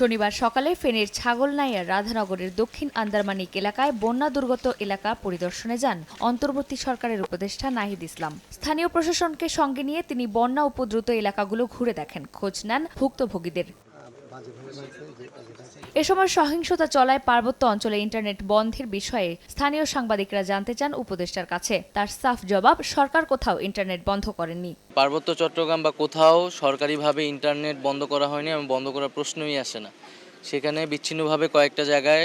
শনিবার সকালে ফেনীর ছাগলনাইয়ার রাধানগরের দক্ষিণ আন্দারমানিক এলাকায় বন্যা দুর্গত এলাকা পরিদর্শনে যান অন্তর্বর্তী সরকারের উপদেষ্টা নাহিদ ইসলাম। স্থানীয় প্রশাসনকে সঙ্গে নিয়ে তিনি বন্যা উপদ্রুত এলাকাগুলো ঘুরে দেখেন। খোঁজ নেন ভুক্তভোগীদের। এ সময় সহিংসতা চলায় পার্বত্য অঞ্চলে ইন্টারনেট বন্ধের বিষয়ে স্থানীয় সাংবাদিকরা জানতে চান উপদেষ্টার কাছে। তার সাফ জবাব, সরকার কোথাও ইন্টারনেট বন্ধ করেননি। পার্বত্য চট্টগ্রাম বা কোথাও সরকারিভাবে ইন্টারনেট বন্ধ করা হয়নি এবং বন্ধ করার প্রশ্নই আসে না। সেখানে বিচ্ছিন্নভাবে কয়েকটা জায়গায়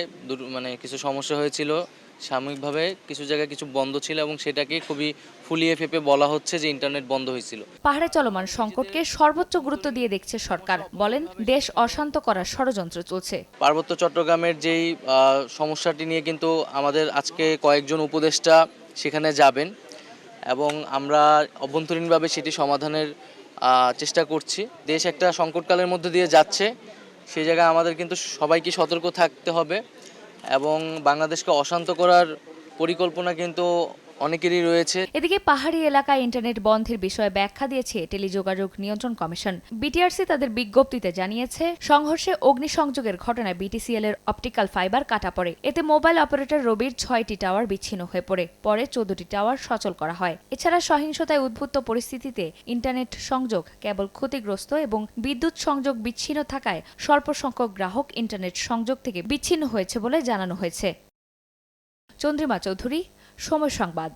মানে কিছু সমস্যা হয়েছিল। সাময়িকভাবে কিছু জায়গায় কিছু বন্ধ ছিল এবং সেটাকে খুবই ফুলিয়ে ফেপে বলা হচ্ছে যে ইন্টারনেট বন্ধ হয়েছিল। পাহাড়ে চলমান সংকটকে সর্বোচ্চ গুরুত্ব দিয়ে দেখছে সরকার। বলেন দেশ অশান্ত করার ষড়যন্ত্র চলছে। পার্বত্য চট্টগ্রামের যেই সমস্যাটি নিয়ে কিন্তু আমাদের আজকে কয়েকজন উপদেষ্টা সেখানে যাবেন এবং আমরা অভ্যন্তরীণভাবে সেটি সমাধানের চেষ্টা করছি। দেশ একটা সংকটকালের মধ্যে দিয়ে যাচ্ছে। সেই জায়গায় আমাদের কিন্তু সবাইকে সতর্ক থাকতে হবে। এবং বাংলাদেশকে অশান্ত করার পরিকল্পনা কিন্তু অনেকেরই রয়েছে। এদিকে পাহাড়ি এলাকায় ইন্টারনেট বন্ধের বিষয়ে ব্যাখ্যা দিয়েছে টেলিযোগাযোগ নিয়ন্ত্রণ কমিশন। বিটিআরসি তাদের বিজ্ঞপ্তিতে জানিয়েছে, সংঘর্ষে অগ্নিসংযোগের ঘটনায় বিটিসিএল এর অপটিক্যাল ফাইবার কাটা পড়ে। এতে মোবাইল অপারেটর রবির ছয়টি টাওয়ার বিচ্ছিন্ন হয়ে পড়ে। পরে চোদ্দটি টাওয়ার সচল করা হয়। এছাড়া সহিংসতায় উদ্ভূত পরিস্থিতিতে ইন্টারনেট সংযোগ কেবল ক্ষতিগ্রস্ত এবং বিদ্যুৎ সংযোগ বিচ্ছিন্ন থাকায় স্বল্প সংখ্যক গ্রাহক ইন্টারনেট সংযোগ থেকে বিচ্ছিন্ন হয়েছে বলে জানানো হয়েছে। চন্দ্রিমা চৌধুরী সময় সংবাদ